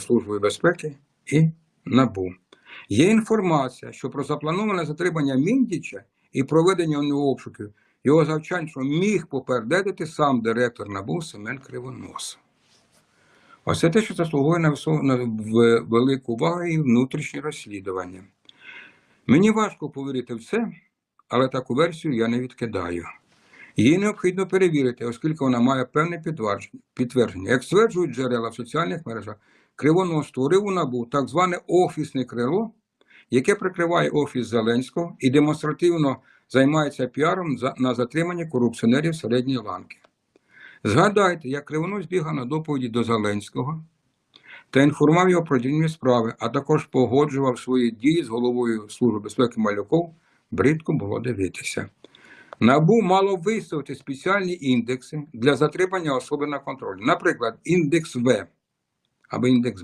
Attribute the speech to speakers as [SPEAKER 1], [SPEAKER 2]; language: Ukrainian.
[SPEAKER 1] Службою безпеки і НАБУ. Є інформація, що про заплановане затримання Міндіча і проведення у нього обшуків його завчанство міг попередити сам директор НАБУ Семен Кривонос. Ось це те, що заслуговує на, велику увагу і внутрішнє розслідування. Мені важко повірити в це, але таку версію я не відкидаю. Її необхідно перевірити, оскільки вона має певне підтвердження. Як стверджують джерела в соціальних мережах, Кривонос створив у НАБУ так зване офісне крило, яке прикриває офіс Зеленського і демонстративно займається піаром на затримання корупціонерів середньої ланки. Згадайте, як Кривонос бігав на доповіді до Зеленського та інформував його про дільні справи, а також погоджував свої дії з головою Служби безпеки Малюков, бридко було дивитися. НАБУ мало виставити спеціальні індекси для затримання особи на контролі. Наприклад, індекс В або індекс